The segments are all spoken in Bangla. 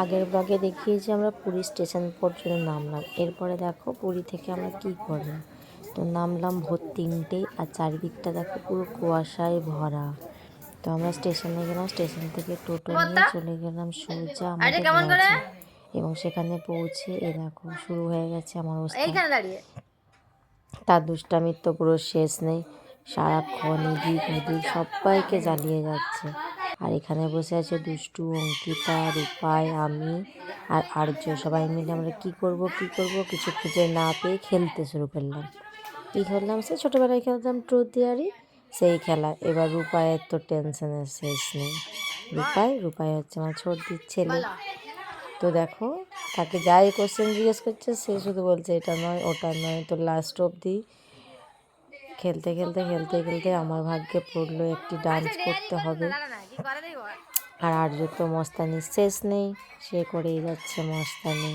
আগের ব্লগে দেখিয়েছি আমরা পুরী স্টেশন পর্যন্ত নামলাম। এরপরে দেখো পুরী থেকে আমরা কি করলাম? তো নামলাম ভোর তিনটে আর চারিদিকটা দেখো পুরো কুয়াশায় ভরা। তো আমরা স্টেশনে গেলাম স্টেশন থেকে টোটো নিয়ে চলে গেলাম সোজা আমাদের লজে এবং সেখানে পৌঁছে এ দেখো শুরু হয়ে গেছে আমার অবস্থা। তার দুষ্টামির তো পুরো শেষ নেই। সারাক্ষণ এদিক ওদিক সবাইকে জ্বালিয়ে যাচ্ছে। আর এখানে বসে আছে দুষ্টু, অঙ্কিতা রূপায় আমি আর আর্য। সবাই মিলে আমরা কি করব কি করব কিছু খুঁজে না পেয়ে খেলতে শুরু করলাম। কী খেললাম? সে ছোটোবেলায় খেলতাম ট্রুথ দিয়ারি, সেই খেলা। এবার রূপায়ের তো টেনশনের শেষ নেই। রূপায় রূপায় হচ্ছে আমার ছোটদির ছেলে। তো দেখো, তাকে যাই কোশ্চেন জিজ্ঞেস করছে, সে শুধু বলছে, এটা নয়, ওটা নয় তো লাস্ট অবধি খেলতে খেলতে খেলতে খেলতে আমার ভাগ্যে পড়ল একটি ডান্স করতে হবে। আর আর্য তো মস্তানি শেষ নেই সে করেই যাচ্ছে মস্তানি।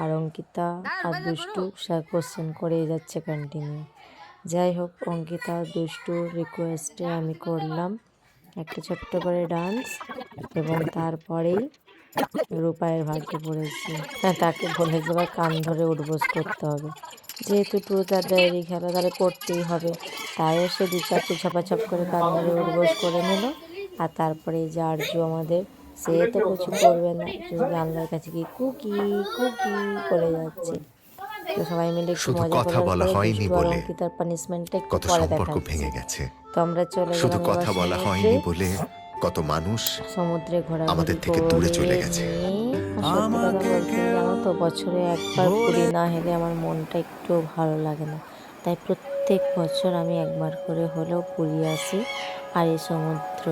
আর অঙ্কিতা আর দুষ্টু সে কোশ্চেন করেই যাচ্ছে কন্টিনিউ যাই হোক অঙ্কিতা আর দুষ্টুর রিকোয়েস্টে আমি করলাম একটা ছোট্ট করে ডান্স এবং তারপরেই রূপায়ের ভাগ্যে পড়েছি। হ্যাঁ তাকে বলে দেবার কান ধরে উঠবোস করতে হবে। যেহেতু ট্রুথ আর ডায়েরি খেলা তাহলে করতেই হবে। তাইও সে দু চারটে ছপাছপ করে কান ধরে উঠবোস করে নিল। আর তারপরে যে আর্য আমাদের সে তো কিছু করবে না। জানলার কাছে কি কুকি কুকি করে যাচ্ছে। তো সবাই মিলে একটু মজা বলা হয়নি বলে অঙ্কিতার পানিশমেন্টটা একটু কত পরে সম্পর্ক ভেঙে গেছে। তো আমরা চলে শুধু কথা বলা। হয়নি বলে কত মানুষ সমুদ্রে ঘোরাঘুরি আমাদের থেকে দূরে চলে গেছে। করে নিয়ে- আর সত্যি কথা বলতে জানো তো বছরে একবার পুরী না হেলে আমার মনটা একটু ভালো লাগে না। তাই প্রত্যেক বছর আমি একবার করে হলেও পুরী আসি আর এই সমুদ্র